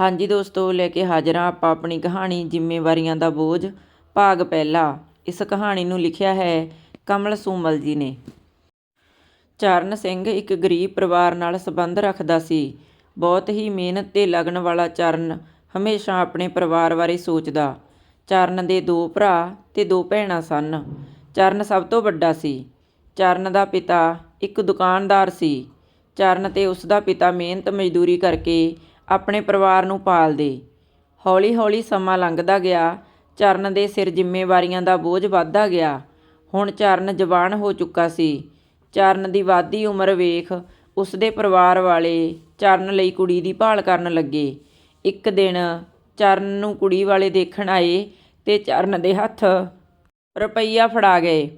ਹਾਂਜੀ ਦੋਸਤੋ, ਲੈ ਕੇ ਹਾਜ਼ਰ ਹਾਂ ਆਪਾਂ ਆਪਣੀ ਕਹਾਣੀ ਜ਼ਿੰਮੇਵਾਰੀਆਂ ਦਾ ਬੋਝ, ਭਾਗ ਪਹਿਲਾ। ਇਸ ਕਹਾਣੀ ਨੂੰ ਲਿਖਿਆ ਹੈ ਕਮਲ ਸੂਮਲ ਜੀ ਨੇ। ਚਰਨ ਸਿੰਘ ਇੱਕ ਗਰੀਬ ਪਰਿਵਾਰ ਨਾਲ ਸੰਬੰਧ ਰੱਖਦਾ ਸੀ। ਬਹੁਤ ਹੀ ਮਿਹਨਤ ਤੇ ਲਗਨ ਵਾਲਾ ਚਰਨ ਹਮੇਸ਼ਾ ਆਪਣੇ ਪਰਿਵਾਰ ਬਾਰੇ ਸੋਚਦਾ। ਚਰਨ ਦੇ ਦੋ ਭਰਾ ਤੇ ਦੋ ਭੈਣਾਂ ਸਨ। ਚਰਨ ਸਭ ਤੋਂ ਵੱਡਾ ਸੀ। ਚਰਨ ਦਾ ਪਿਤਾ ਇੱਕ ਦੁਕਾਨਦਾਰ ਸੀ। ਚਰਨ ਤੇ ਉਸ ਦਾ ਪਿਤਾ ਮਿਹਨਤ ਮਜ਼ਦੂਰੀ ਕਰਕੇ ਆਪਣੇ ਪਰਿਵਾਰ ਨੂੰ ਪਾਲਦੇ ਹੌਲੀ-ਹੌਲੀ ਸਮਾਂ ਲੰਘਦਾ ਗਿਆ। ਚਰਨ ਦੇ ਸਿਰ ਜ਼ਿੰਮੇਵਾਰੀਆਂ ਦਾ ਬੋਝ ਵੱਧਦਾ ਗਿਆ। ਹੁਣ ਚਰਨ ਜਵਾਨ ਹੋ ਚੁੱਕਾ ਸੀ। ਚਰਨ ਦੀ ਵਾਧੀ ਉਮਰ ਵੇਖ ਉਸ ਦੇ ਪਰਿਵਾਰ ਵਾਲੇ ਚਰਨ ਲਈ ਕੁੜੀ ਦੀ ਭਾਲ ਕਰਨ ਲੱਗੇ। ਇੱਕ ਦਿਨ ਚਰਨ ਨੂੰ ਕੁੜੀ ਵਾਲੇ ਦੇਖਣ ਆਏ ਤੇ ਚਰਨ ਦੇ ਹੱਥ ਰੁਪਈਆ ਫੜਾ ਗਏ।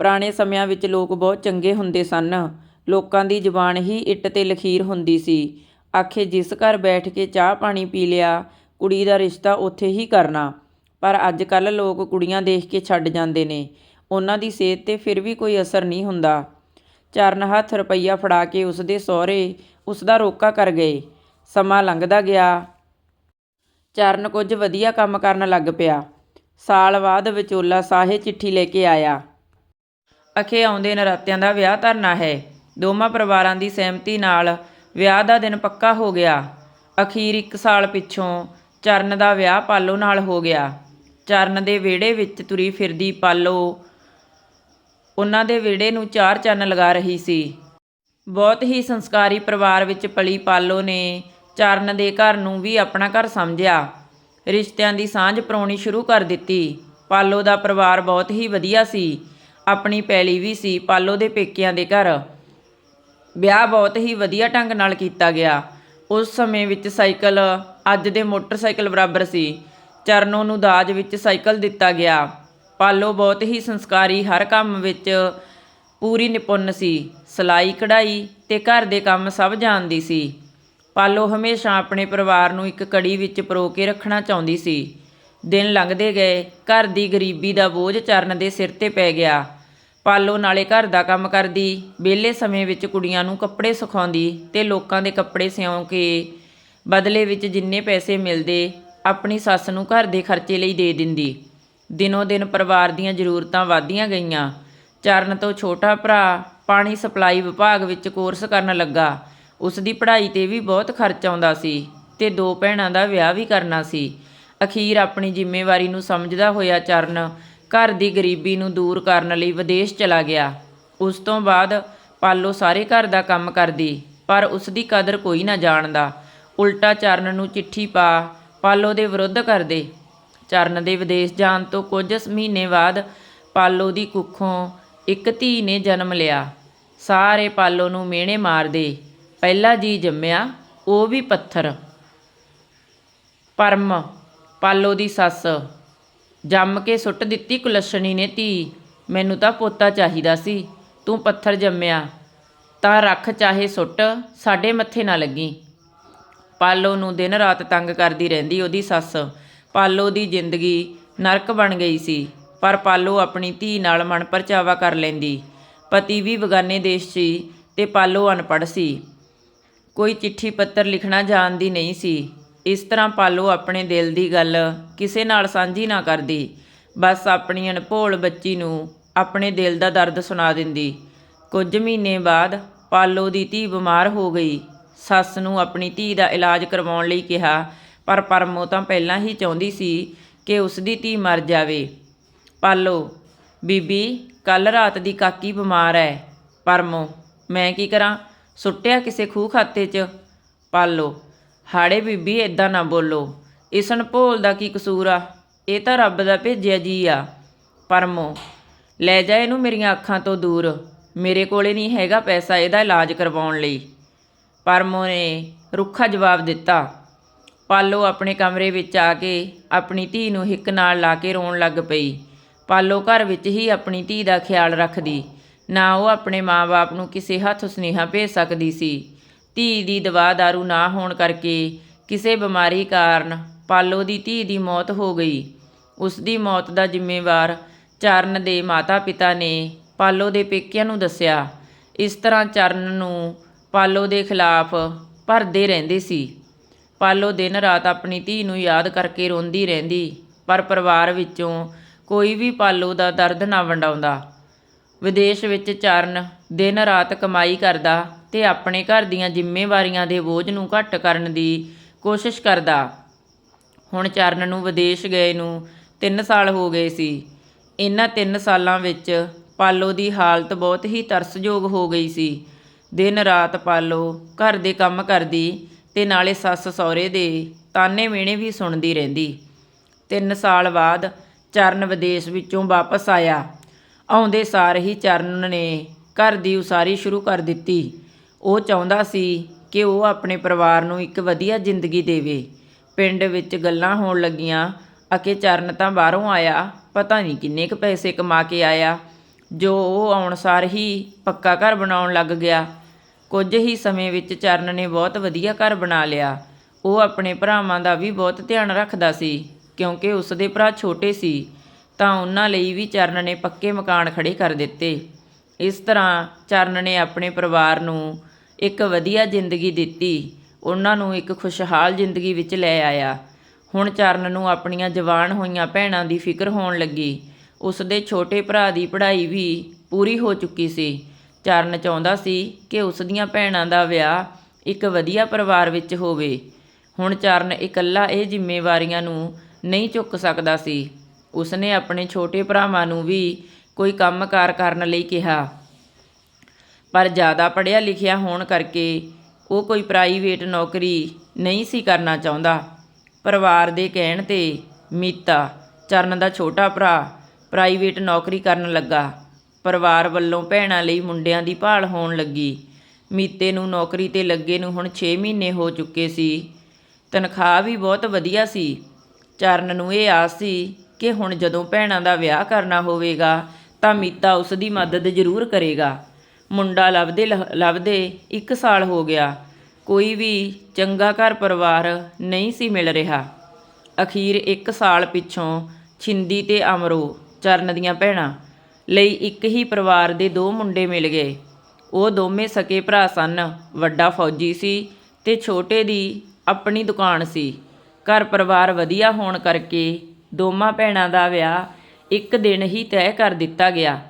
ਪੁਰਾਣੇ ਸਮਿਆਂ ਵਿੱਚ ਲੋਕ ਬਹੁਤ ਚੰਗੇ ਹੁੰਦੇ ਸਨ। ਲੋਕਾਂ ਦੀ ਜ਼ੁਬਾਨ ਹੀ ਇੱਟ ਤੇ ਲਖੀਰ ਹੁੰਦੀ ਸੀ। ਆਖੇ, ਜਿਸ ਘਰ ਬੈਠ ਕੇ ਚਾਹ ਪਾਣੀ ਪੀ ਲਿਆ, ਕੁੜੀ ਦਾ ਰਿਸ਼ਤਾ ਉੱਥੇ ਹੀ ਕਰਨਾ। ਪਰ ਅੱਜ ਕੱਲ੍ਹ ਲੋਕ ਕੁੜੀਆਂ ਦੇਖ ਕੇ ਛੱਡ ਜਾਂਦੇ ਨੇ। ਉਹਨਾਂ ਦੀ ਸਿਹਤ ਤੇ ਫਿਰ ਵੀ ਕੋਈ ਅਸਰ ਨਹੀਂ ਹੁੰਦਾ। ਚਰਨ ਹੱਥ ਰੁਪਈਆ ਫੜਾ ਕੇ ਉਸ ਦੇ ਸਹੁਰੇ ਉਸ ਦਾ ਰੋਕਾ ਕਰ ਗਏ। ਸਮਾਂ ਲੰਘਦਾ ਗਿਆ। ਚਰਨ ਕੁਝ ਵਧੀਆ ਕੰਮ ਕਰਨ ਲੱਗ ਪਿਆ। ਸਾਲ ਬਾਅਦ ਵਿਚੋਲਾ ਸਾਹੇ ਚਿੱਠੀ ਲੈ ਕੇ ਆਇਆ। ਅਖੇ, ਆਉਂਦੇ ਨਰਾਤਿਆਂ ਦਾ ਵਿਆਹ ਧਰਨਾ ਹੈ। ਦੋਵਾਂ ਪਰਿਵਾਰਾਂ ਦੀ ਸਹਿਮਤੀ ਨਾਲ ਵਿਆਹ ਦਾ ਦਿਨ ਪੱਕਾ ਹੋ ਗਿਆ। ਅਖੀਰ ਇੱਕ ਸਾਲ ਪਿੱਛੋਂ ਚਰਨ ਦਾ ਵਿਆਹ ਪਾਲੋ ਨਾਲ ਹੋ ਗਿਆ। ਚਰਨ ਦੇ ਵਿਹੜੇ ਵਿੱਚ ਤੁਰੀ ਫਿਰਦੀ ਪਾਲੋ। ਉਹਨਾਂ ਦੇ ਵਿਹੜੇ ਨੂੰ ਚਾਰ ਚੰਨ ਲਗਾ ਰਹੀ ਸੀ। ਬਹੁਤ ਹੀ ਸੰਸਕਾਰੀ ਪਰਿਵਾਰ ਵਿੱਚ ਪਲੀ ਪਾਲੋ ਨੇ ਚਰਨ ਦੇ ਘਰ ਨੂੰ ਵੀ ਆਪਣਾ ਘਰ ਸਮਝਿਆ। ਰਿਸ਼ਤਿਆਂ ਦੀ ਸਾਂਝ ਪਰਾਉਣੀ ਸ਼ੁਰੂ ਕਰ ਦਿੱਤੀ। ਪਾਲੋ ਦਾ ਪਰਿਵਾਰ ਬਹੁਤ ਹੀ ਵਧੀਆ ਸੀ। ਆਪਣੀ ਪੈਲੀ ਵੀ ਸੀ ਪਾਲੋ ਦੇ ਪੇਕਿਆਂ ਦੇ ਘਰ। ਵਿਆਹ ਬਹੁਤ ਹੀ ਵਧੀਆ ਢੰਗ ਨਾਲ ਕੀਤਾ ਗਿਆ। ਉਸ ਸਮੇਂ ਵਿੱਚ ਸਾਈਕਲ, ਅੱਜ ਦੇ ਮੋਟਰਸਾਈਕਲ ਬਰਾਬਰ ਸੀ। ਚਰਨੋ ਨੂੰ ਦਾਜ ਵਿੱਚ ਸਾਈਕਲ ਦਿੱਤਾ ਗਿਆ। ਪਾਲੋ ਬਹੁਤ ਹੀ ਸੰਸਕਾਰੀ, ਹਰ ਕੰਮ ਵਿੱਚ ਪੂਰੀ ਨਿਪੁੰਨ ਸੀ। ਸਿਲਾਈ, ਕਢਾਈ ਤੇ ਘਰ ਦੇ ਕੰਮ ਸਭ ਜਾਣਦੀ ਸੀ। ਪਾਲੋ ਹਮੇਸ਼ਾ ਆਪਣੇ ਪਰਿਵਾਰ ਨੂੰ ਇੱਕ ਕੜੀ ਵਿੱਚ ਪਰੋ ਕੇ ਰੱਖਣਾ ਚਾਹੁੰਦੀ ਸੀ। ਦਿਨ ਲੰਘਦੇ ਗਏ, ਘਰ ਦੀ ਗਰੀਬੀ ਦਾ ਬੋਝ ਚਰਨ ਦੇ ਸਿਰ ਤੇ ਪੈ ਗਿਆ। ਪਾਲੋ ਨਾਲੇ ਘਰ ਦਾ ਕੰਮ ਕਰਦੀ, ਵਿਹਲੇ ਸਮੇਂ ਵਿੱਚ ਕੁੜੀਆਂ ਨੂੰ ਕੱਪੜੇ ਸਿਖਾਉਂਦੀ ਤੇ ਲੋਕਾਂ ਦੇ ਕੱਪੜੇ ਸਿਉਂ ਕੇ ਬਦਲੇ ਵਿੱਚ ਜਿੰਨੇ ਪੈਸੇ ਮਿਲਦੇ, ਆਪਣੀ ਸੱਸ ਨੂੰ ਘਰ ਦੇ ਖਰਚੇ ਲਈ ਦੇ ਦਿੰਦੀ। ਦਿਨੋ ਦਿਨ ਪਰਿਵਾਰ ਦੀਆਂ ਜ਼ਰੂਰਤਾਂ ਵਧਦੀਆਂ ਗਈਆਂ। ਚਰਨ ਤੋਂ ਛੋਟਾ ਭਰਾ ਪਾਣੀ ਸਪਲਾਈ ਵਿਭਾਗ ਵਿੱਚ ਕੋਰਸ ਕਰਨ ਲੱਗਾ। ਉਸ ਦੀ ਪੜ੍ਹਾਈ ਤੇ ਵੀ ਬਹੁਤ ਖਰਚ ਆਉਂਦਾ ਸੀ ਤੇ ਦੋ ਭੈਣਾਂ ਦਾ ਵਿਆਹ ਵੀ ਕਰਨਾ ਸੀ। ਅਖੀਰ ਆਪਣੀ ਜ਼ਿੰਮੇਵਾਰੀ ਨੂੰ ਸਮਝਦਾ ਹੋਇਆ ਚਰਨ ਘਰ ਦੀ ਗਰੀਬੀ ਨੂੰ ਦੂਰ ਕਰਨ ਲਈ ਵਿਦੇਸ਼ ਚਲਾ ਗਿਆ। ਉਸ ਤੋਂ ਬਾਅਦ ਪਾਲੋ ਸਾਰੇ ਘਰ ਦਾ ਕੰਮ ਕਰਦੀ, ਪਰ ਉਸ ਦੀ ਕਦਰ ਕੋਈ ਨਾ ਜਾਣਦਾ। ਉਲਟਾ ਚਰਨ ਨੂੰ ਚਿੱਠੀ ਪਾ ਪਾਲੋ ਦੇ ਵਿਰੁੱਧ ਕਰਦੇ। ਚਰਨ ਦੇ ਵਿਦੇਸ਼ ਜਾਣ ਤੋਂ ਕੁਝ ਮਹੀਨੇ ਬਾਅਦ ਪਾਲੋ ਦੀ ਕੁੱਖੋਂ ਇੱਕ ਧੀ ਨੇ ਜਨਮ ਲਿਆ। ਸਾਰੇ ਪਾਲੋ ਨੂੰ ਮਿਹਣੇ ਮਾਰਦੇ। ਪਹਿਲਾ ਜੀ ਜੰਮਿਆ, ਉਹ ਵੀ ਪੱਥਰ। ਪਰਮ, ਪਾਲੋ ਦੀ ਸੱਸ। ਜੰਮ ਕੇ ਸੁੱਟ ਦਿੱਤੀ ਕੁਲੱਛਣੀ ਨੇ ਧੀ। ਮੈਨੂੰ ਤਾਂ ਪੋਤਾ ਚਾਹੀਦਾ ਸੀ। ਤੂੰ ਪੱਥਰ ਜੰਮਿਆ। ਤਾਂ ਰੱਖ ਚਾਹੇ ਸੁੱਟ, ਸਾਡੇ ਮੱਥੇ ਨਾ ਲੱਗੀ। ਪਾਲੋ ਨੂੰ ਦਿਨ ਰਾਤ ਤੰਗ ਕਰਦੀ ਰਹਿੰਦੀ ਉਹਦੀ ਸੱਸ। ਪਾਲੋ ਦੀ ਜ਼ਿੰਦਗੀ ਨਰਕ ਬਣ ਗਈ ਸੀ। ਪਰ ਪਾਲੋ ਆਪਣੀ ਧੀ ਨਾਲ ਮਨ ਪਰਚਾਵਾ ਕਰ ਲੈਂਦੀ। ਪਤੀ ਵੀ ਬਗਾਨੇ ਦੇਸ਼ ਸੀ ਤੇ ਪਾਲੋ ਅਨਪੜ੍ਹ ਸੀ। ਕੋਈ ਚਿੱਠੀ ਪੱਤਰ ਲਿਖਣਾ ਜਾਣਦੀ ਨਹੀਂ ਸੀ। ਇਸ ਤਰ੍ਹਾਂ ਪਾਲੋ ਆਪਣੇ ਦਿਲ ਦੀ ਗੱਲ, ਕਿਸੇ ਨਾਲ ਸਾਂਝੀ ਨਾ ਕਰਦੀ। ਬਸ ਆਪਣੀ ਅਣਭੋਲ ਬੱਚੀ ਨੂੰ ਆਪਣੇ ਦਿਲ ਦਾ ਦਰਦ ਸੁਣਾ ਦਿੰਦੀ। ਕੁਝ ਮਹੀਨੇ ਬਾਅਦ ਪਾਲੋ ਦੀ ਧੀ ਬਿਮਾਰ ਹੋ ਗਈ। ਸੱਸ ਨੂੰ ਆਪਣੀ ਧੀ ਦਾ ਇਲਾਜ ਕਰਵਾਉਣ ਲਈ ਕਿਹਾ, ਪਰ ਪਰਮੋ ਤਾਂ ਪਹਿਲਾਂ ਹੀ ਚਾਹੁੰਦੀ ਸੀ ਕਿ ਉਸ ਦੀ ਧੀ ਮਰ ਜਾਵੇ। ਪਾਲੋ, ਬੀਬੀ ਕੱਲ ਰਾਤ ਦੀ ਕਾਕੀ ਬਿਮਾਰ ਹੈ ਪਰਮੋ, ਮੈਂ ਕੀ ਕਰਾਂ? ਸੁੱਟਿਆ ਕਿਸੇ ਖੂਹ ਖਾਤੇ 'ਚ? ਪਾਲੋ ਹਾੜੇ ਬੀਬੀ ਇਦਾਂ ਨਾ ਬੋਲੋ। ਇਸਨ ਭੋਲ ਦਾ ਕੀ ਕਸੂਰ ਆ? ਇਹ ਤਾਂ ਰੱਬ ਦਾ ਭੇਜਿਆ ਜੀ ਆ। ਪਰਮੋ, ਲੈ ਜਾ ਇਹਨੂੰ ਮੇਰੀਆਂ ਅੱਖਾਂ ਤੋਂ ਦੂਰ। ਮੇਰੇ ਕੋਲੇ ਨਹੀਂ ਹੈਗਾ ਪੈਸਾ ਇਹਦਾ ਇਲਾਜ ਕਰਵਾਉਣ ਲਈ। ਪਰਮੋ ਨੇ ਰੁੱਖਾ ਜਵਾਬ ਦਿੱਤਾ। ਪਾਲੋ ਆਪਣੇ ਕਮਰੇ ਵਿੱਚ ਆ ਕੇ ਆਪਣੀ ਧੀ ਨੂੰ ਹਿੱਕ ਨਾਲ ਲਾ ਕੇ ਰੋਣ ਲੱਗ ਪਈ। ਪਾਲੋ ਘਰ ਵਿੱਚ ਹੀ ਆਪਣੀ ਧੀ ਦਾ ਖਿਆਲ ਰੱਖਦੀ। ਨਾ ਉਹ ਆਪਣੇ ਮਾਂ-ਬਾਪ ਨੂੰ ਕਿਸੇ ਹੱਥ ਸੁਨੇਹਾ ਭੇਜ ਸਕਦੀ ਸੀ। ਧੀ ਦੀ ਦਵਾ ਦਾਰੂ ਨਾ ਹੋਣ ਕਰਕੇ ਕਿਸੇ ਬਿਮਾਰੀ ਕਾਰਨ ਪਾਲੋ ਦੀ ਧੀ ਦੀ ਮੌਤ ਹੋ ਗਈ। ਉਸ ਦੀ ਮੌਤ ਦਾ ਜ਼ਿੰਮੇਵਾਰ ਚਰਨ ਦੇ ਮਾਤਾ-ਪਿਤਾ ਨੇ ਪਾਲੋ ਦੇ ਪੇਕਿਆਂ ਨੂੰ ਦੱਸਿਆ। ਇਸ ਤਰ੍ਹਾਂ ਚਰਨ ਨੂੰ ਪਾਲੋ ਦੇ ਖਿਲਾਫ ਭਰਦੇ ਰਹਿੰਦੇ ਸੀ। ਪਾਲੋ ਦਿਨ ਰਾਤ ਆਪਣੀ ਧੀ ਨੂੰ ਯਾਦ ਕਰਕੇ ਰੋਂਦੀ ਰਹਿੰਦੀ, ਪਰ ਪਰਿਵਾਰ ਵਿੱਚੋਂ ਕੋਈ ਵੀ ਪਾਲੋ ਦਾ ਦਰਦ ਨਾ ਵੰਡਾਉਂਦਾ। ਵਿਦੇਸ਼ ਵਿੱਚ ਚਰਨ ਦਿਨ ਰਾਤ ਕਮਾਈ ਕਰਦਾ ਤੇ ਆਪਣੇ ਘਰ ਦੀਆਂ ਜ਼ਿੰਮੇਵਾਰੀਆਂ ਦੇ ਬੋਝ ਨੂੰ ਘੱਟ ਕਰਨ ਦੀ ਕੋਸ਼ਿਸ਼ ਕਰਦਾ। ਹੁਣ ਚਰਨ ਨੂੰ ਵਿਦੇਸ਼ ਗਏ ਨੂੰ 3 ਸਾਲ ਹੋ ਗਏ ਸੀ। ਇਹਨਾਂ 3 ਸਾਲਾਂ ਵਿੱਚ ਪਾਲੋ ਦੀ ਹਾਲਤ ਬਹੁਤ ਹੀ ਤਰਸਯੋਗ ਹੋ ਗਈ ਸੀ। ਦਿਨ ਰਾਤ ਪਾਲੋ ਘਰ ਦੇ ਕੰਮ ਕਰਦੀ ਤੇ ਨਾਲੇ ਸੱਸ ਸਹੁਰੇ ਦੇ ਤਾਨੇ ਮਿਹਣੇ ਵੀ ਸੁਣਦੀ ਰਹਿੰਦੀ। 3 ਸਾਲ ਬਾਅਦ ਚਰਨ ਵਿਦੇਸ਼ ਵਿੱਚੋਂ ਵਾਪਸ ਆਇਆ। ਆਉਂਦੇ ਸਾਰ ਹੀ ਚਰਨ ਨੇ ਘਰ ਦੀ ਉਸਾਰੀ ਸ਼ੁਰੂ ਕਰ ਦਿੱਤੀ। ਉਹ ਚਾਹੁੰਦਾ ਸੀ ਕਿ ਉਹ ਆਪਣੇ ਪਰਿਵਾਰ ਨੂੰ ਇੱਕ ਵਧੀਆ ਜ਼ਿੰਦਗੀ ਦੇਵੇ। ਪਿੰਡ ਵਿੱਚ ਗੱਲਾਂ ਹੋਣ ਲੱਗੀਆਂ, ਅਕੇ ਚਰਨ ਤਾਂ ਬਾਹਰੋਂ ਆਇਆ, ਪਤਾ ਨਹੀਂ ਕਿੰਨੇ ਕੁ ਪੈਸੇ ਕਮਾ ਕੇ ਆਇਆ। ਜੋ ਉਹ ਆਉਣ ਸਾਰ ਹੀ ਪੱਕਾ ਘਰ ਬਣਾਉਣ ਲੱਗ ਗਿਆ। ਕੁਝ ਹੀ ਸਮੇਂ ਵਿੱਚ ਚਰਨ ਨੇ ਬਹੁਤ ਵਧੀਆ ਘਰ ਬਣਾ ਲਿਆ। ਉਹ ਆਪਣੇ ਭਰਾਵਾਂ ਦਾ ਵੀ ਬਹੁਤ ਧਿਆਨ ਰੱਖਦਾ ਸੀ, ਕਿਉਂਕਿ ਉਸ ਦੇ ਭਰਾ ਛੋਟੇ ਸੀ, ਤਾਂ ਉਹਨਾਂ ਲਈ ਵੀ ਚਰਨ ਨੇ ਪੱਕੇ ਮਕਾਨ ਖੜੇ ਕਰ ਦਿੱਤੇ। ਇਸ ਤਰ੍ਹਾਂ ਚਰਨ ਨੇ ਆਪਣੇ ਪਰਿਵਾਰ ਨੂੰ ਇੱਕ ਵਧੀਆ ਜ਼ਿੰਦਗੀ ਦਿੱਤੀ। ਉਹਨਾਂ ਨੂੰ ਇੱਕ ਖੁਸ਼ਹਾਲ ਜ਼ਿੰਦਗੀ ਵਿੱਚ ਲੈ ਆਇਆ। ਹੁਣ ਚਰਨ ਨੂੰ ਆਪਣੀਆਂ ਜਵਾਨ ਹੋਈਆਂ ਭੈਣਾਂ ਦੀ ਫਿਕਰ ਹੋਣ ਲੱਗੀ। ਉਸ ਦੇ ਛੋਟੇ ਭਰਾ ਦੀ ਪੜ੍ਹਾਈ ਵੀ ਪੂਰੀ ਹੋ ਚੁੱਕੀ ਸੀ। ਚਰਨ ਚਾਹੁੰਦਾ ਸੀ ਕਿ ਉਸ ਦੀਆਂ ਭੈਣਾਂ ਦਾ ਵਿਆਹ ਇੱਕ ਵਧੀਆ ਪਰਿਵਾਰ ਵਿੱਚ ਹੋਵੇ। ਹੁਣ ਚਰਨ ਇਕੱਲਾ ਇਹ ਜ਼ਿੰਮੇਵਾਰੀਆਂ ਨੂੰ ਨਹੀਂ ਚੁੱਕ ਸਕਦਾ ਸੀ। ਉਸਨੇ ਆਪਣੇ ਛੋਟੇ ਭਰਾਵਾਂ ਨੂੰ ਵੀ ਕੋਈ ਕੰਮਕਾਰ ਕਰਨ ਲਈ ਕਿਹਾ। ਪਰ ਜ਼ਿਆਦਾ ਪੜ੍ਹਿਆ ਲਿਖਿਆ ਹੋਣ ਕਰਕੇ ਉਹ ਕੋਈ ਪ੍ਰਾਈਵੇਟ ਨੌਕਰੀ ਨਹੀਂ ਸੀ ਕਰਨਾ ਚਾਹੁੰਦਾ। ਪਰਿਵਾਰ ਦੇ ਕਹਿਣ ਤੇ ਮੀਤਾ ਚਰਨ ਦਾ ਛੋਟਾ ਭਰਾ ਪ੍ਰਾਈਵੇਟ ਨੌਕਰੀ ਕਰਨ ਲੱਗਾ। ਪਰਿਵਾਰ ਵੱਲੋਂ ਭੈਣਾਂ ਲਈ ਮੁੰਡਿਆਂ ਦੀ ਭਾਲ ਹੋਣ ਲੱਗੀ। ਮੀਤੇ ਨੂੰ ਨੌਕਰੀ ਤੇ ਲੱਗੇ ਨੂੰ ਹੁਣ 6 ਮਹੀਨੇ ਹੋ ਚੁੱਕੇ ਸੀ। ਤਨਖਾਹ ਵੀ ਬਹੁਤ ਵਧੀਆ ਸੀ। ਚਰਨ ਨੂੰ ਇਹ ਆਸ ਸੀ ਕਿ ਹੁਣ ਜਦੋਂ ਭੈਣਾਂ ਦਾ ਵਿਆਹ ਕਰਨਾ ਹੋਵੇਗਾ ਤਾਂ ਮੀਤਾ ਉਸ ਦੀ ਮਦਦ ਜ਼ਰੂਰ ਕਰੇਗਾ। ਮੁੰਡਾ ਲੱਭਦੇ ਲ- ਲੱਭਦੇ 1 ਸਾਲ ਹੋ ਗਿਆ। ਕੋਈ ਵੀ ਚੰਗਾ ਘਰ ਪਰਿਵਾਰ ਨਹੀਂ ਸੀ ਮਿਲ ਰਿਹਾ। ਅਖੀਰ 1 ਸਾਲ ਪਿੱਛੋਂ ਛਿੰਦੀ ਤੇ ਅਮਰੋ, ਚਰਨ ਦੀਆਂ ਭੈਣਾਂ ਲਈ ਇੱਕ ਹੀ ਪਰਿਵਾਰ ਦੇ ਦੋ ਮੁੰਡੇ ਮਿਲ ਗਏ। ਉਹ ਦੋਵੇਂ ਸਕੇ ਭਰਾ ਸਨ। ਵੱਡਾ ਫੌਜੀ ਸੀ ਤੇ ਛੋਟੇ ਦੀ ਆਪਣੀ ਦੁਕਾਨ ਸੀ। ਘਰ ਪਰਿਵਾਰ ਵਧੀਆ ਹੋਣ ਕਰਕੇ ਦੋਵਾਂ ਭੈਣਾਂ ਦਾ ਵਿਆਹ ਇੱਕ ਦਿਨ ਹੀ ਤੈਅ ਕਰ ਦਿੱਤਾ ਗਿਆ।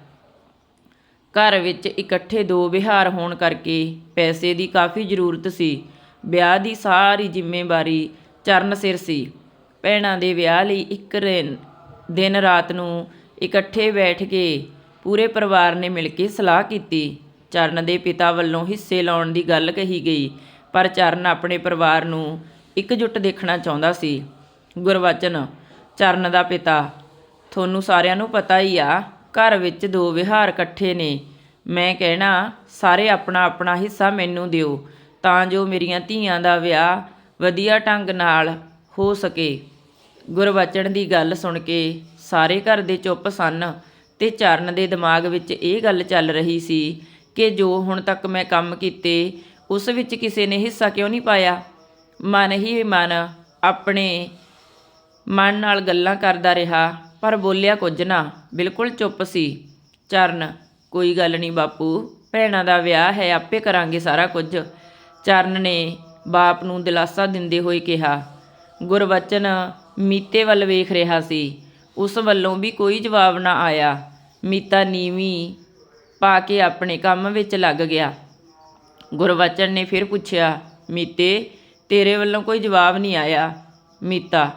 ਘਰ ਵਿੱਚ ਇਕੱਠੇ ਦੋ ਵਿਹਾਰ ਹੋਣ ਕਰਕੇ ਪੈਸੇ ਦੀ ਕਾਫੀ ਜ਼ਰੂਰਤ ਸੀ। ਵਿਆਹ ਦੀ ਸਾਰੀ ਜ਼ਿੰਮੇਵਾਰੀ ਚਰਨ ਸਿਰ ਸੀ। ਭੈਣਾਂ ਦੇ ਵਿਆਹ ਲਈ ਇੱਕ ਰੇ- ਦਿਨ ਰਾਤ ਨੂੰ ਇਕੱਠੇ ਬੈਠ ਕੇ ਪੂਰੇ ਪਰਿਵਾਰ ਨੇ ਮਿਲ ਕੇ ਸਲਾਹ ਕੀਤੀ। ਚਰਨ ਦੇ ਪਿਤਾ ਵੱਲੋਂ ਹਿੱਸੇ ਲਾਉਣ ਦੀ ਗੱਲ ਕਹੀ ਗਈ, ਪਰ ਚਰਨ ਆਪਣੇ ਪਰਿਵਾਰ ਨੂੰ ਇਕਜੁੱਟ ਦੇਖਣਾ ਚਾਹੁੰਦਾ ਸੀ। ਗੁਰਵਚਨ, ਚਰਨ ਦਾ ਪਿਤਾ, ਤੁਹਾਨੂੰ ਸਾਰਿਆਂ ਨੂੰ ਪਤਾ ਹੀ ਆ ਘਰ ਵਿੱਚ ਦੋ ਵਿਹਾਰ ਇਕੱਠੇ ਨੇ। ਮੈਂ ਕਹਿਣਾ, ਸਾਰੇ ਆਪਣਾ ਆਪਣਾ ਹਿੱਸਾ ਮੈਨੂੰ ਦਿਓ, ਤਾਂ ਜੋ ਮੇਰੀਆਂ ਧੀਆਂ ਦਾ ਵਿਆਹ ਵਧੀਆ ਢੰਗ ਨਾਲ ਹੋ ਸਕੇ। ਗੁਰਵਚਨ ਦੀ ਗੱਲ ਸੁਣ ਕੇ ਸਾਰੇ ਘਰ ਦੇ ਚੁੱਪ ਸਨ ਤੇ ਚਰਨ ਦੇ ਦਿਮਾਗ ਵਿੱਚ ਇਹ ਗੱਲ ਚੱਲ ਰਹੀ ਸੀ ਕਿ ਜੋ ਹੁਣ ਤੱਕ ਮੈਂ ਕੰਮ ਕੀਤੇ, ਉਸ ਵਿੱਚ ਕਿਸੇ ਨੇ ਹਿੱਸਾ ਕਿਉਂ ਨਹੀਂ ਪਾਇਆ? ਮਨ ਹੀ ਮਨ ਆਪਣੇ ਮਨ ਨਾਲ ਗੱਲਾਂ ਕਰਦਾ ਰਿਹਾ। ਪਰ ਬੋਲਿਆ ਕੁਝ ਨਾ। ਬਿਲਕੁਲ ਚੁੱਪ ਸੀ। ਚਰਨ, ਕੋਈ ਗੱਲ ਨਹੀਂ ਬਾਪੂ, ਭੈਣਾਂ ਦਾ ਵਿਆਹ ਹੈ, ਆਪੇ ਕਰਾਂਗੇ ਸਾਰਾ ਕੁਝ। ਚਰਨ ਨੇ ਬਾਪ ਨੂੰ ਦਿਲਾਸਾ ਦਿੰਦੇ ਹੋਏ ਕਿਹਾ, ਗੁਰਵਚਨ ਮੀਤੇ ਵੱਲ ਵੇਖ ਰਿਹਾ ਸੀ। ਉਸ ਵੱਲੋਂ ਵੀ ਕੋਈ ਜਵਾਬ ਨਾ ਆਇਆ। ਮੀਤਾ ਨੀਵੀਂ ਪਾ ਕੇ ਆਪਣੇ ਕੰਮ ਵਿੱਚ ਲੱਗ ਗਿਆ। ਗੁਰਵਚਨ ਨੇ ਫਿਰ ਪੁੱਛਿਆ, ਮੀਤੇ, ਤੇਰੇ ਵੱਲੋਂ ਕੋਈ ਜਵਾਬ ਨਹੀਂ ਆਇਆ? ਮੀਤਾ,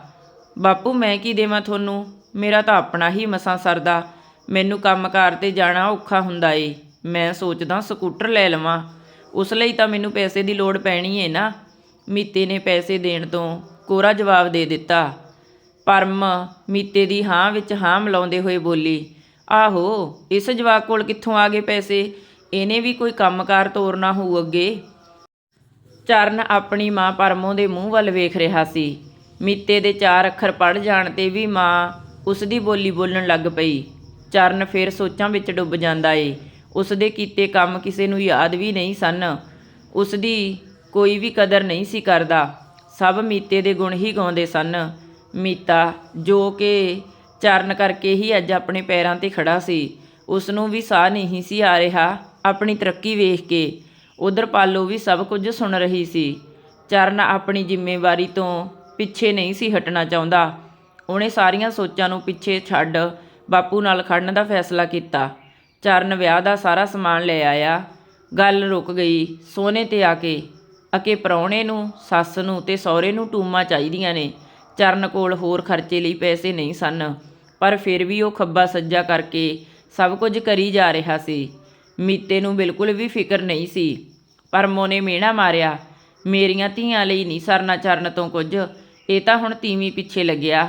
ਬਾਪੂ, ਮੈਂ ਕੀ ਦੇਵਾਂ ਤੁਹਾਨੂੰ? ਮੇਰਾ ਤਾਂ ਆਪਣਾ ਹੀ ਮਸਾਂ ਸਰਦਾ। ਮੈਨੂੰ ਕੰਮਕਾਰ ਤੇ ਜਾਣਾ ਔਖਾ ਹੁੰਦਾ ਏ। ਮੈਂ ਸੋਚਦਾ ਸਕੂਟਰ ਲੈ ਲਵਾਂ। ਉਸ ਲਈ ਤਾਂ ਮੈਨੂੰ ਪੈਸੇ ਦੀ ਲੋੜ ਪੈਣੀ ਏ ਨਾ। ਮੀਤੇ ਨੇ ਪੈਸੇ ਦੇਣ ਤੋਂ ਕੋਰਾ ਜਵਾਬ ਦੇ ਦਿੱਤਾ। ਪਰਮ, ਮੀਤੇ ਦੀ ਹਾਂ ਵਿੱਚ ਹਾਂ ਮਿਲਾਉਂਦੇ ਹੋਏ ਬੋਲੀ, ਆਹੋ, ਇਸ ਜਵਾਕ ਕੋਲ ਕਿੱਥੋਂ ਆ ਗਏ ਪੈਸੇ? ਇਹਨੇ ਵੀ ਕੋਈ ਕੰਮਕਾਰ ਤੋਰਨਾ ਹੋਊ ਅੱਗੇ? ਚਰਨ ਆਪਣੀ ਮਾਂ ਪਰਮੋਂ ਦੇ ਮੂੰਹ ਵੱਲ ਵੇਖ ਰਿਹਾ ਸੀ। ਮੀਤੇ ਦੇ ਚਾਰ ਅੱਖਰ ਪੜ ਜਾਣ ਤੇ ਵੀ ਮਾਂ ਉਸ ਦੀ ਬੋਲੀ ਬੋਲਣ ਲੱਗ ਪਈ। ਚਰਨ ਫਿਰ ਸੋਚਾਂ ਵਿੱਚ ਡੁੱਬ ਜਾਂਦਾ ਏ। ਉਸ ਦੇ ਕੀਤੇ ਕੰਮ ਕਿਸੇ ਨੂੰ ਯਾਦ ਵੀ ਨਹੀਂ ਸਨ। ਉਸ ਦੀ ਕੋਈ ਵੀ ਕਦਰ ਨਹੀਂ ਸੀ ਕਰਦਾ। ਸਭ ਮੀਤੇ ਦੇ ਗੁਣ ਹੀ ਗਾਉਂਦੇ ਸਨ। ਮੀਤਾ, ਜੋ ਕਿ ਚਰਨ ਕਰਕੇ ਹੀ ਅੱਜ ਆਪਣੇ ਪੈਰਾਂ ਤੇ ਖੜਾ ਸੀ। ਉਸ ਨੂੰ ਵੀ ਸਾਹ ਨਹੀਂ ਸੀ ਆ ਰਿਹਾ ਆਪਣੀ ਤਰੱਕੀ ਵੇਖ ਕੇ। ਉਧਰ ਪਾਲੋ ਵੀ ਸਭ ਕੁਝ ਸੁਣ ਰਹੀ ਸੀ। ਚਰਨ ਆਪਣੀ ਜ਼ਿੰਮੇਵਾਰੀ ਤੋਂ ਪਿੱਛੇ ਨਹੀਂ ਸੀ ਹਟਣਾ ਚਾਹੁੰਦਾ। ਉਹਨੇ ਸਾਰੀਆਂ ਸੋਚਾਂ ਨੂੰ ਪਿੱਛੇ ਛੱਡ ਬਾਪੂ ਨਾਲ ਖੜਨ ਦਾ ਫੈਸਲਾ ਕੀਤਾ। ਚਰਨ ਵਿਆਹ ਦਾ ਸਾਰਾ ਸਮਾਨ ਲੈ ਆਇਆ। ਗੱਲ ਰੁਕ ਗਈ। ਸੋਨੇ ਤੇ ਆ ਕੇ, ਅਕੇ ਪ੍ਰਾਹੁਣੇ ਨੂੰ, ਸੱਸ ਨੂੰ ਤੇ ਸਹੁਰੇ ਨੂੰ ਟੂਮਾਂ ਚਾਹੀਦੀਆਂ ਨੇ। ਚਰਨ ਕੋਲ ਹੋਰ ਖਰਚੇ ਲਈ ਪੈਸੇ ਨਹੀਂ ਸਨ, ਪਰ ਫਿਰ ਵੀ ਉਹ ਖੱਬਾ ਸੱਜਾ ਕਰਕੇ ਸਭ ਕੁਝ ਕਰੀ ਜਾ ਰਿਹਾ ਸੀ। ਮੀਤੇ ਨੂੰ ਬਿਲਕੁਲ ਵੀ ਫਿਕਰ ਨਹੀਂ ਸੀ ਪਰਮੋ ਨੇ ਮੇਣਾ ਮਾਰਿਆ, ਮੇਰੀਆਂ ਧੀਆਂ ਲਈ ਨਹੀਂ ਸਰਨਾ ਚਰਨ ਤੋਂ ਕੁਝ, ਇਹ ਤਾਂ ਹੁਣ ਤੀਵੀਂ ਪਿੱਛੇ ਲੱਗਿਆ।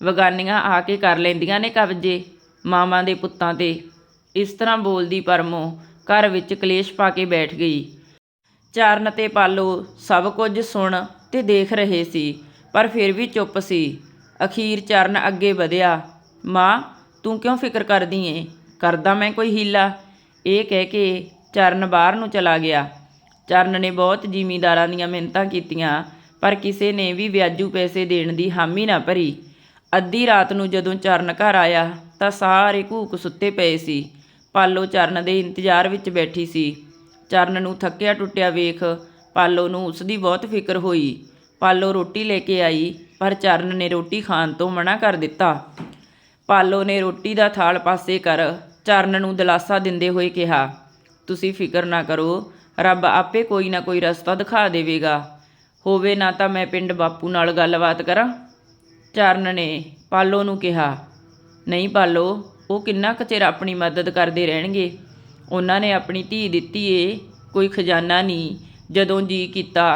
ਵਗਾਨੀਆਂ ਆ ਕੇ ਕਰ ਲੈਂਦੀਆਂ ਨੇ ਕਬਜੇ, ਮਾਵਾਂ ਦੇ ਪੁੱਤਾਂ ਤੇ। ਇਸ ਤਰ੍ਹਾਂ ਬੋਲਦੀ ਪਰਮੋ ਘਰ ਵਿੱਚ ਕਲੇਸ਼ ਪਾ ਕੇ ਬੈਠ ਗਈ। ਚਰਨ ਤੇ ਪਾਲੋ, ਸਭ ਕੁਝ ਸੁਣ ਤੇ ਦੇਖ ਰਹੇ ਸੀ, ਪਰ ਫਿਰ ਵੀ ਚੁੱਪ ਸੀ। ਅਖੀਰ ਚਰਨ ਅੱਗੇ ਵਧਿਆ, ਮਾਂ, ਤੂੰ ਕਿਉਂ ਫਿਕਰ ਕਰਦੀ ਏ? ਕਰਦਾ ਮੈਂ ਕੋਈ ਹੀਲਾ? ਇਹ ਕਹਿ ਕੇ ਚਰਨ ਬਾਹਰ ਨੂੰ ਚਲਾ ਗਿਆ। ਚਰਨ ਨੇ ਬਹੁਤ ਜ਼ਿਮੀਂਦਾਰਾਂ ਦੀਆਂ ਮਿਹਨਤਾਂ ਕੀਤੀਆਂ, ਪਰ ਕਿਸੇ ਨੇ ਵੀ ਵਿਆਜੂ ਪੈਸੇ ਦੇਣ ਦੀ ਹਾਮੀ ਨਾ ਭਰੀ। ਅੱਧੀ ਰਾਤ ਨੂੰ ਜਦੋਂ ਚਰਨ ਘਰ ਆਇਆ ਤਾਂ ਸਾਰੇ ਘੂਕ ਸੁੱਤੇ ਪਏ ਸੀ। ਪਾਲੋ ਚਰਨ ਦੇ ਇੰਤਜ਼ਾਰ ਵਿੱਚ ਬੈਠੀ ਸੀ। ਚਰਨ ਨੂੰ ਥੱਕਿਆ ਟੁੱਟਿਆ ਵੇਖ ਪਾਲੋ ਨੂੰ ਉਸ ਦੀ ਬਹੁਤ ਫਿਕਰ ਹੋਈ। ਪਾਲੋ ਰੋਟੀ ਲੈ ਕੇ ਆਈ, ਪਰ ਚਰਨ ਨੇ ਰੋਟੀ ਖਾਣ ਤੋਂ ਮਨਾ ਕਰ ਦਿੱਤਾ। ਪਾਲੋ ਨੇ ਰੋਟੀ ਦਾ ਥਾਲ ਪਾਸੇ ਕਰ ਚਰਨ ਨੂੰ ਦਿਲਾਸਾ ਦਿੰਦੇ ਹੋਏ ਕਿਹਾ, ਤੁਸੀਂ ਫਿਕਰ ਨਾ ਕਰੋ, ਰੱਬ ਆਪੇ ਕੋਈ ਨਾ ਕੋਈ ਰਸਤਾ ਦਿਖਾ ਦੇਵੇਗਾ। ਹੋਵੇ ਨਾ ਤਾਂ ਮੈਂ ਪਿੰਡ ਬਾਪੂ ਨਾਲ ਗੱਲਬਾਤ ਕਰਾਂ। ਚਰਨ ਨੇ ਪਾਲੋ ਨੂੰ ਕਿਹਾ, ਨਹੀਂ ਪਾਲੋ, ਉਹ ਕਿੰਨਾ ਕੁ ਚਿਰ ਆਪਣੀ ਮਦਦ ਕਰਦੇ ਰਹਿਣਗੇ? ਉਹਨਾਂ ਨੇ ਆਪਣੀ ਧੀ ਦਿੱਤੀ ਏ, ਕੋਈ ਖਜ਼ਾਨਾ ਨਹੀਂ, ਜਦੋਂ ਜੀ ਕੀਤਾ,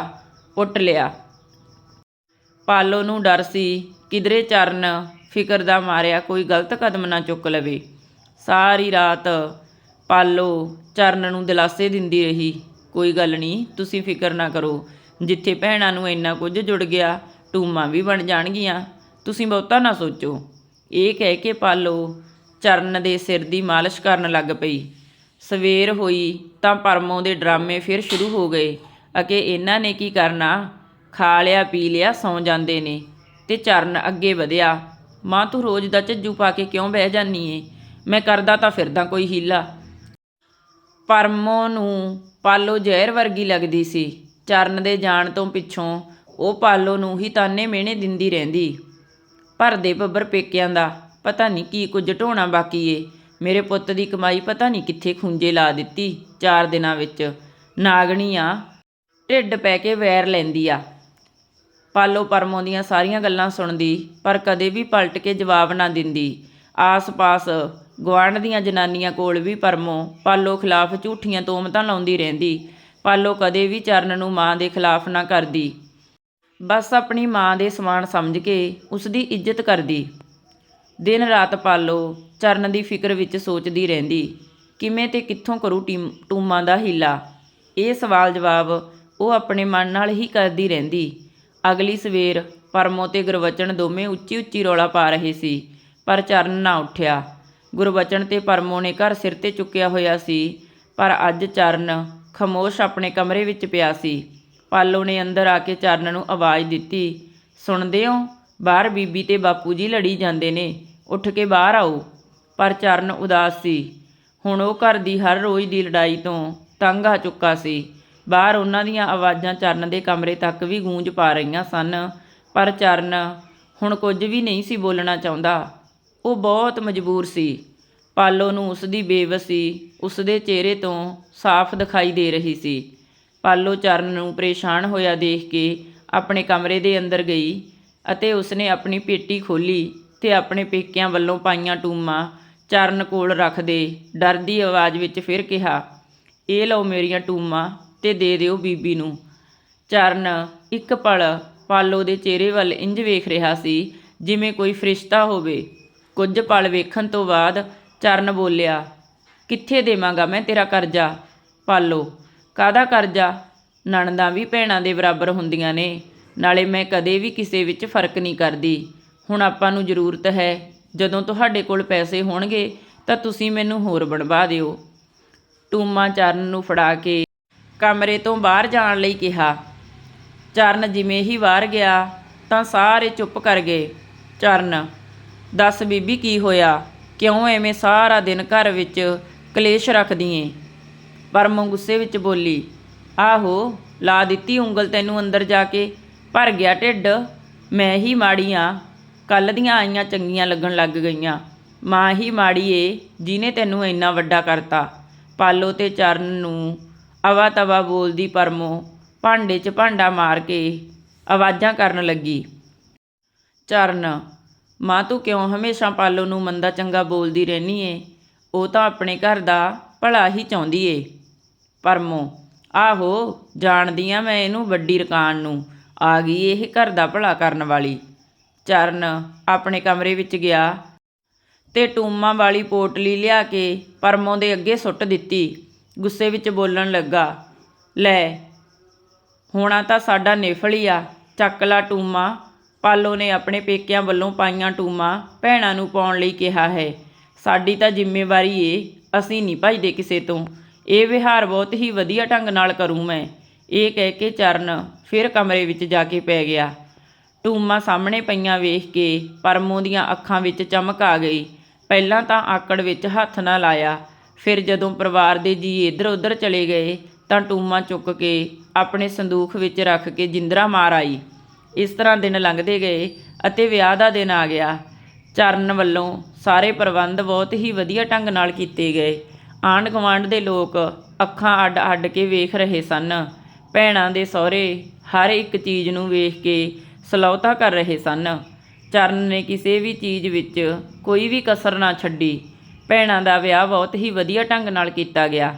ਪੁੱਟ ਲਿਆ। ਪਾਲੋ ਨੂੰ ਡਰ ਸੀ, ਕਿਧਰੇ ਚਰਨ ਫਿਕਰ ਦਾ ਮਾਰਿਆ ਕੋਈ ਗਲਤ ਕਦਮ ਨਾ ਚੁੱਕ ਲਵੇ। ਸਾਰੀ ਰਾਤ ਪਾਲੋ ਚਰਨ ਨੂੰ ਦਿਲਾਸੇ ਦਿੰਦੀ ਰਹੀ, ਕੋਈ ਗੱਲ ਨਹੀਂ, ਤੁਸੀਂ ਫਿਕਰ ਨਾ ਕਰੋ, ਜਿੱਥੇ ਭੈਣਾਂ ਨੂੰ ਇੰਨਾ ਕੁਝ ਜੁੜ ਗਿਆ, ਟੂਮਾਂ ਵੀ ਬਣ ਜਾਣਗੀਆਂ। ਤੁਸੀਂ ਬਹੁਤਾ ਨਾ ਸੋਚੋ। ਇਹ ਕਹਿ ਕੇ ਪਾਲੋ, ਚਰਨ ਦੇ ਸਿਰ ਦੀ ਮਾਲਿਸ਼ ਕਰਨ ਲੱਗ ਪਈ। ਸਵੇਰ ਹੋਈ ਤਾਂ ਪਰਮੋਂ ਦੇ ਡਰਾਮੇ ਫਿਰ ਸ਼ੁਰੂ ਹੋ ਗਏ। ਅਕੇ ਇਹਨਾਂ ਨੇ ਕੀ ਕਰਨਾ? ਖਾ ਲਿਆ, ਪੀ ਲਿਆ, ਸੌਂ ਜਾਂਦੇ ਨੇ ਤੇ ਚਰਨ ਅੱਗੇ ਵਧਿਆ। ਮਾਂ, ਤੂੰ ਰੋਜ਼ ਦਾ ਝੱਜੂ ਪਾ ਕੇ ਕਿਉਂ ਬਹਿ ਜਾਨੀ ਏ? ਮੈਂ ਕਰਦਾ ਤਾਂ ਫਿਰਦਾ ਕੋਈ ਹੀਲਾ। ਪਰਮੋ ਨੂੰ ਪਾਲੋ ਜ਼ਹਿਰ ਵਰਗੀ ਲੱਗਦੀ ਸੀ। ਚਰਨ ਦੇ ਜਾਣ ਤੋਂ ਪਿੱਛੋਂ ਉਹ ਪਾਲੋ ਨੂੰ ਹੀ ਤਾਨੇ ਮਿਹਣੇ ਦਿੰਦੀ ਰਹਿੰਦੀ। ਭਰਦੇ ਬੱਬਰ ਪੇਕਿਆਂ ਦਾ। ਪਤਾ ਨਹੀਂ ਕੀ ਕੁਝ ਢੋਣਾ ਬਾਕੀ ਏ। ਮੇਰੇ ਪੁੱਤ ਦੀ ਕਮਾਈ ਪਤਾ ਨਹੀਂ ਕਿੱਥੇ ਖੁੰਝੇ ਲਾ ਦਿੱਤੀ ਚਾਰ ਦਿਨਾਂ ਵਿੱਚ। ਨਾਗਣੀ ਆ, ਢਿੱਡ ਪੈ ਕੇ ਵੈਰ ਲੈਂਦੀ ਆ। ਪਾਲੋ ਪਰਮੋਂ ਦੀਆਂ ਸਾਰੀਆਂ ਗੱਲਾਂ ਸੁਣਦੀ, ਪਰ ਕਦੇ ਵੀ ਪਲਟ ਕੇ ਜਵਾਬ ਨਾ ਦਿੰਦੀ। ਆਸ-ਪਾਸ ਗੁਆਂਢ ਦੀਆਂ ਜਨਾਨੀਆਂ ਕੋਲ ਵੀ ਪਰਮੋਂ ਪਾਲੋ ਖਿਲਾਫ ਝੂਠੀਆਂ ਤੋਮਤਾਂ ਲਾਉਂਦੀ ਰਹਿੰਦੀ। ਪਾਲੋ ਕਦੇ ਵੀ ਚਰਨ ਨੂੰ ਮਾਂ ਦੇ ਖਿਲਾਫ ਨਾ ਕਰਦੀ। ਬਸ ਆਪਣੀ ਮਾਂ ਦੇ ਸਮਾਨ ਸਮਝ ਕੇ ਉਸ ਦੀ ਇੱਜ਼ਤ ਕਰਦੀ। ਦਿਨ ਰਾਤ ਪਾਲੋ, ਚਰਨ ਦੀ ਫਿਕਰ ਵਿੱਚ ਸੋਚਦੀ ਰਹਿੰਦੀ, ਕਿਵੇਂ ਤੇ ਕਿੱਥੋਂ ਕਰੂ ਟੀਮ ਟੂਮਾਂ ਦਾ ਹੀਲਾ। ਇਹ ਸਵਾਲ ਜਵਾਬ ਉਹ ਆਪਣੇ ਮਨ ਨਾਲ ਹੀ ਕਰਦੀ ਰਹਿੰਦੀ। ਅਗਲੀ ਸਵੇਰ ਪਰਮੋ ਤੇ ਗੁਰਵਚਨ ਦੋਵੇਂ ਉੱਚੀ ਉੱਚੀ ਰੌਲਾ ਪਾ ਰਹੇ ਸੀ, ਪਰ ਚਰਨ ਨਾ ਉੱਠਿਆ। ਗੁਰਵਚਨ ਤੇ ਪਰਮੋ ਨੇ ਘਰ ਸਿਰ ਤੇ ਚੁੱਕਿਆ ਹੋਇਆ ਸੀ, ਪਰ ਅੱਜ ਚਰਨ ਖਮੋਸ਼ ਆਪਣੇ ਕਮਰੇ ਵਿੱਚ ਪਿਆ ਸੀ। ਪਾਲੋ ਨੇ ਅੰਦਰ ਆ ਕੇ ਚਰਨ ਨੂੰ ਆਵਾਜ਼ ਦਿੱਤੀ, ਸੁਣਦੇ ਹੋ? ਬਾਹਰ ਬੀਬੀ ਤੇ ਬਾਪੂ ਜੀ ਲੜੀ ਜਾਂਦੇ ਨੇ। ਉੱਠ ਕੇ ਬਾਹਰ ਆਓ। ਪਰ ਚਰਨ ਉਦਾਸ ਸੀ। ਹੁਣ ਉਹ ਘਰ ਦੀ ਹਰ ਰੋਜ਼ ਦੀ ਲੜਾਈ ਤੋਂ ਤੰਗ ਆ ਚੁੱਕਾ ਸੀ। ਬਾਹਰ ਉਹਨਾਂ ਦੀਆਂ ਆਵਾਜ਼ਾਂ ਚਰਨ ਦੇ ਕਮਰੇ ਤੱਕ ਵੀ ਗੂੰਜ ਪਾ ਰਹੀਆਂ ਸਨ। ਪਰ ਚਰਨ ਹੁਣ ਕੁਝ ਵੀ ਨਹੀਂ ਸੀ ਬੋਲਣਾ ਚਾਹੁੰਦਾ। ਉਹ ਬਹੁਤ ਮਜਬੂਰ ਸੀ। ਪਾਲੋ ਨੂੰ ਉਸ ਦੀ ਬੇਵਸੀ ਉਸ ਦੇ ਚਿਹਰੇ ਤੋਂ ਸਾਫ਼ ਦਿਖਾਈ ਦੇ ਰਹੀ ਸੀ। ਪਾਲੋ ਚਰਨ ਨੂੰ ਪਰੇਸ਼ਾਨ ਹੋਇਆ ਦੇਖ ਕੇ ਆਪਣੇ ਕਮਰੇ ਦੇ ਅੰਦਰ ਗਈ ਅਤੇ ਉਸਨੇ ਆਪਣੀ ਪੇਟੀ ਖੋਲੀ ਤੇ ਆਪਣੇ ਪੇਕਿਆਂ ਵੱਲੋਂ ਪਾਈਆਂ ਟੂਮਾਂ ਚਰਨ ਕੋਲ ਰੱਖਦੇ ਡਰਦੀ ਆਵਾਜ਼ ਵਿੱਚ ਫਿਰ ਕਿਹਾ, ਇਹ ਲਓ ਮੇਰੀਆਂ ਟੂਮਾਂ ਤੇ ਦੇ ਦਿਓ ਬੀਬੀ ਨੂੰ। ਚਰਨ ਇੱਕ ਪਲ ਪਾਲੋ ਦੇ ਚਿਹਰੇ ਵੱਲ ਇੰਜ ਵੇਖ ਰਿਹਾ ਸੀ ਜਿਵੇਂ ਕੋਈ ਫਰਿਸ਼ਤਾ ਹੋਵੇ। ਕੁਝ ਪਲ ਵੇਖਣ ਤੋਂ ਬਾਅਦ ਚਰਨ ਬੋਲਿਆ, ਕਿੱਥੇ ਦੇਵਾਂਗਾ ਮੈਂ ਤੇਰਾ ਕਰਜ਼ਾ? ਪਾਲੋ ਕਾਹਦਾ ਕਰਜ਼ਾ? ਨਣਦਾਂ ਵੀ ਭੈਣਾਂ ਦੇ ਬਰਾਬਰ ਹੁੰਦੀਆਂ ਨੇ। ਨਾਲੇ ਮੈਂ ਕਦੇ ਵੀ ਕਿਸੇ ਵਿੱਚ ਫ਼ਰਕ ਨਹੀਂ ਕਰਦੀ। ਹੁਣ ਆਪਾਂ ਨੂੰ ਜ਼ਰੂਰਤ ਹੈ। ਜਦੋਂ ਤੁਹਾਡੇ ਕੋਲ ਪੈਸੇ ਹੋਣਗੇ, ਤਾਂ ਤੁਸੀਂ ਮੈਨੂੰ ਹੋਰ ਬਣਵਾ ਦਿਓ। ਟੂਮਾ ਚਰਨ ਨੂੰ ਫੜਾ ਕੇ ਕਮਰੇ ਤੋਂ ਬਾਹਰ ਜਾਣ ਲਈ ਕਿਹਾ। ਚਰਨ ਜਿਵੇਂ ਹੀ ਬਾਹਰ ਗਿਆ, ਤਾਂ ਸਾਰੇ ਚੁੱਪ ਕਰ ਗਏ। ਚਰਨ, ਦੱਸ ਬੀਬੀ ਕੀ ਹੋਇਆ? ਕਿਉਂ ਐਵੇਂ ਸਾਰਾ ਦਿਨ ਘਰ ਵਿੱਚ ਕਲੇਸ਼ ਰੱਖਦੀ ਏ? ਪਰਮੋ ਗੁੱਸੇ ਵਿੱਚ ਬੋਲੀ, ਆਹੋ, ਲਾ ਦਿੱਤੀ ਉਂਗਲ ਤੈਨੂੰ ਅੰਦਰ ਜਾ ਕੇ, ਭਰ ਗਿਆ ਢਿੱਡ, ਮੈਂ ਹੀ ਮਾੜੀ ਆਂ। ਕੱਲ ਦੀਆਂ ਆਈਆਂ ਚੰਗੀਆਂ ਲੱਗਣ ਲੱਗ ਗਈਆਂ। ਮਾਂ ਹੀ ਮਾੜੀ ਏ, ਜਿਹਨੇ ਤੈਨੂੰ ਇੰਨਾ ਵੱਡਾ ਕਰਤਾ। ਪਾਲੋ ਤੇ ਚਰਨ ਨੂੰ, ਅਵਾ ਤਵਾ ਬੋਲਦੀ ਪਰਮੋ, ਭਾਂਡੇ 'ਚ ਭਾਂਡਾ ਮਾਰ ਕੇ ਆਵਾਜ਼ਾਂ ਕਰਨ ਲੱਗੀ। ਚਰਨ, ਮਾਂ, ਤੂੰ ਕਿਉਂ ਹਮੇਸ਼ਾ ਪਾਲੋ ਨੂੰ ਮੰਦਾ ਚੰਗਾ ਬੋਲਦੀ ਰਹਿਨੀ ਏ? ਉਹ ਤਾਂ ਆਪਣੇ ਘਰ ਦਾ ਭਲਾ ਹੀ ਚਾਹੁੰਦੀ ਏ। ਪਰਮੋ ਆਹੋ, ਜਾਣਦੀ ਆ ਮੈਂ ਇਹਨੂੰ ਵੱਡੀ ਰਕਾਨ ਨੂੰ। ਆ ਗਈ ਇਹ ਘਰ ਦਾ ਭਲਾ ਕਰਨ ਵਾਲੀ। ਚਰਨ ਆਪਣੇ ਕਮਰੇ ਵਿੱਚ ਗਿਆ ਤੇ ਟੂਮਾਂ ਵਾਲੀ ਪੋਟਲੀ ਲਿਆ ਕੇ ਪਰਮੋ ਦੇ ਅੱਗੇ ਸੁੱਟ ਦਿੱਤੀ। ਗੁੱਸੇ ਵਿੱਚ ਬੋਲਣ ਲੱਗਾ, ਲੈ, ਹੋਣਾ ਤਾਂ ਸਾਡਾ ਨਿਫਲ ਹੀ ਆ। ਚੱਕ ਲਾ ਟੂਮਾ। ਪਾਲੋ ਨੇ ਆਪਣੇ ਪੇਕਿਆਂ ਵੱਲੋਂ ਪਾਈਆਂ ਟੂਮਾ, ਭੈਣਾਂ ਨੂੰ ਪਾਉਣ ਲਈ ਕਿਹਾ ਹੈ। ਸਾਡੀ ਤਾਂ ਜ਼ਿੰਮੇਵਾਰੀ ਏ, ਅਸੀਂ ਨਹੀਂ ਭਜਦੇ ਕਿਸੇ ਤੋਂ। ਇਹ ਵਿਹਾਰ ਬਹੁਤ ਹੀ ਵਧੀਆ ਢੰਗ ਨਾਲ ਕਰੂੰ ਮੈਂ। ਇਹ ਕਹਿ ਕੇ ਚਰਨ ਫਿਰ ਕਮਰੇ ਵਿੱਚ ਜਾ ਕੇ ਪੈ ਗਿਆ। ਟੂਮਾ ਸਾਹਮਣੇ ਪਈਆਂ ਵੇਖ ਕੇ ਪਰਮੋ ਦੀਆਂ ਅੱਖਾਂ ਵਿੱਚ ਚਮਕ ਆ ਗਈ। ਪਹਿਲਾਂ ਤਾਂ ਆਕੜ ਵਿੱਚ ਹੱਥ ਨਾ ਲਾਇਆ। ਫਿਰ ਜਦੋਂ ਪਰਿਵਾਰ ਦੇ ਜੀ ਇੱਧਰ ਉੱਧਰ ਚਲੇ ਗਏ ਤਾਂ ਟੂਮਾ ਚੁੱਕ ਕੇ ਆਪਣੇ ਸੰਦੂਖ ਵਿੱਚ ਰੱਖ ਕੇ ਜਿੰਦਰਾ ਮਾਰ ਆਈ। ਇਸ ਤਰ੍ਹਾਂ ਦਿਨ ਲੰਘਦੇ ਗਏ ਅਤੇ ਵਿਆਹ ਦਾ ਦਿਨ ਆ ਗਿਆ। ਚਰਨ ਵੱਲੋਂ ਸਾਰੇ ਪ੍ਰਬੰਧ ਬਹੁਤ ਹੀ ਵਧੀਆ ਢੰਗ ਨਾਲ ਕੀਤੇ ਗਏ। ਆਂਢ ਗੁਆਂਢ ਦੇ ਲੋਕ ਅੱਖਾਂ ਅੱਡ-ਅੱਡ ਕੇ ਵੇਖ ਰਹੇ ਸਨ। ਭੈਣਾਂ ਦੇ ਸਹੁਰੇ ਹਰ ਇੱਕ ਚੀਜ਼ ਨੂੰ ਵੇਖ ਕੇ ਸਲੌਤਾ ਕਰ ਰਹੇ ਸਨ। ਚਰਨ ਨੇ ਕਿਸੇ ਵੀ ਚੀਜ਼ ਵਿੱਚ ਕੋਈ ਵੀ ਕਸਰ ਨਾ ਛੱਡੀ। ਭੈਣਾਂ ਦਾ ਵਿਆਹ ਬਹੁਤ ਹੀ ਵਧੀਆ ਢੰਗ ਨਾਲ ਕੀਤਾ ਗਿਆ।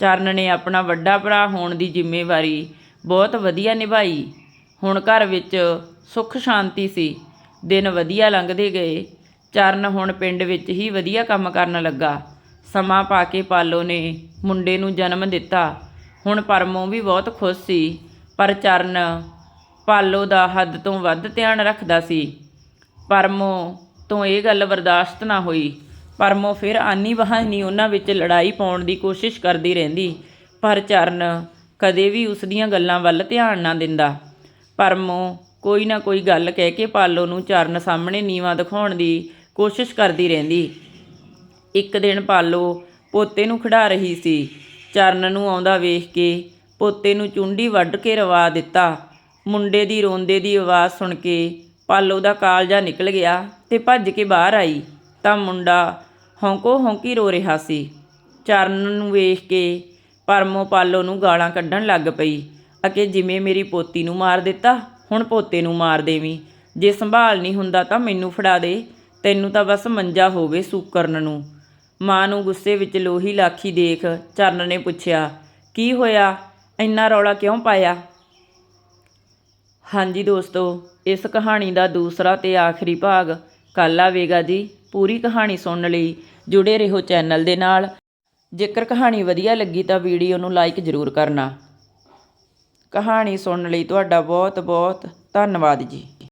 ਚਰਨ ਨੇ ਆਪਣਾ ਵੱਡਾ ਭਰਾ ਹੋਣ ਦੀ ਜ਼ਿੰਮੇਵਾਰੀ ਬਹੁਤ ਵਧੀਆ ਨਿਭਾਈ। ਹੁਣ ਘਰ ਵਿੱਚ ਸੁੱਖ ਸ਼ਾਂਤੀ ਸੀ। ਦਿਨ ਵਧੀਆ ਲੰਘਦੇ ਗਏ। ਚਰਨ ਹੁਣ ਪਿੰਡ ਵਿੱਚ ਹੀ ਵਧੀਆ ਕੰਮ ਕਰਨ ਲੱਗਾ। ਸਮਾਂ ਪਾ ਕੇ ਪਾਲੋ ਨੇ, ਮੁੰਡੇ ਨੂੰ ਜਨਮ ਦਿੱਤਾ। ਹੁਣ ਪਰਮੋਂ ਵੀ ਬਹੁਤ ਖੁਸ਼ ਸੀ, ਪਰ ਚਰਨ ਪਾਲੋ ਦਾ ਹੱਦ ਤੋਂ ਵੱਧ ਧਿਆਨ ਰੱਖਦਾ ਸੀ। ਪਰਮੋ ਤੋਂ ਇਹ ਗੱਲ ਬਰਦਾਸ਼ਤ ਨਾ ਹੋਈ। ਪਰਮੋ ਫਿਰ ਆਨੀ ਬਹਾਨੀ ਉਹਨਾਂ ਵਿੱਚ ਲੜਾਈ ਪਾਉਣ ਦੀ ਕੋਸ਼ਿਸ਼ ਕਰਦੀ ਰਹਿੰਦੀ, ਪਰ ਚਰਨ ਕਦੇ ਵੀ ਉਸ ਦੀਆਂ ਗੱਲਾਂ ਵੱਲ ਧਿਆਨ ਨਾ ਦਿੰਦਾ। ਪਰਮੋ ਕੋਈ ਨਾ ਕੋਈ ਗੱਲ ਕਹਿ ਕੇ ਪਾਲੋ ਨੂੰ ਚਰਨ ਸਾਹਮਣੇ ਨੀਵਾ ਦਿਖਾਉਣ ਦੀ ਕੋਸ਼ਿਸ਼ ਕਰਦੀ ਰਹਿੰਦੀ। ਇੱਕ ਦਿਨ ਪਾਲੋ, ਪੋਤੇ ਨੂੰ ਖਿਡਾ ਰਹੀ ਸੀ। ਚਰਨ ਨੂੰ ਆਉਂਦਾ ਵੇਖ ਕੇ ਪੋਤੇ ਨੂੰ ਚੁੰਡੀ ਵੱਢ ਕੇ ਰਵਾ ਦਿੱਤਾ। ਮੁੰਡੇ ਦੀ ਰੋਂਦੇ ਦੀ ਆਵਾਜ਼ ਸੁਣ ਕੇ ਪਾਲੋ ਦਾ ਕਾਲਜਾ ਨਿਕਲ ਗਿਆ ਤੇ ਭੱਜ ਕੇ ਬਾਹਰ ਆਈ। ਤਾਂ ਮੁੰਡਾ ਹੌਂਕੋ ਹੌਂਕੀ ਰੋ ਰਿਹਾ ਸੀ। ਚਰਨ ਨੂੰ ਵੇਖ ਕੇ ਪਰਮੋ ਪਾਲੋ ਨੂੰ ਗਾਲਾਂ ਕੱਢਣ ਲੱਗ ਪਈ ਅਕੇ ਜਿਵੇਂ ਮੇਰੀ ਪੋਤੀ ਨੂੰ ਮਾਰ ਦਿੱਤਾ, ਹੁਣ ਪੋਤੇ ਨੂੰ ਮਾਰ ਦੇਵੀਂ। ਜੇ ਸੰਭਾਲ ਨਹੀਂ ਹੁੰਦਾ ਤਾਂ ਮੈਨੂੰ ਫੜਾ ਦੇ, ਤੈਨੂੰ ਤਾਂ ਬਸ ਮੰਜਾ ਹੋਵੇ ਸੂਕਰਨ ਨੂੰ। ਮਾਂ ਨੂੰ ਗੁੱਸੇ ਵਿੱਚ ਲੋਹੀ ਲਾਖੀ ਦੇਖ ਚਰਨ ਨੇ ਪੁੱਛਿਆ, ਕੀ ਹੋਇਆ? ਇੰਨਾ ਰੌਲਾ ਕਿਉਂ ਪਾਇਆ? ਹਾਂਜੀ ਦੋਸਤੋ, ਇਸ ਕਹਾਣੀ ਦਾ ਦੂਸਰਾ ਤੇ ਆਖਰੀ ਭਾਗ ਕੱਲ੍ਹ ਆਵੇਗਾ ਜੀ। ਪੂਰੀ ਕਹਾਣੀ ਸੁਣਨ ਲਈ ਜੁੜੇ ਰਹੋ ਚੈਨਲ ਦੇ ਨਾਲ। ਜੇਕਰ ਕਹਾਣੀ ਵਧੀਆ ਲੱਗੀ ਤਾਂ ਵੀਡੀਓ ਨੂੰ ਲਾਈਕ ਜ਼ਰੂਰ ਕਰਨਾ। ਕਹਾਣੀ ਸੁਣਨ ਲਈ ਤੁਹਾਡਾ ਬਹੁਤ ਬਹੁਤ ਧੰਨਵਾਦ ਜੀ।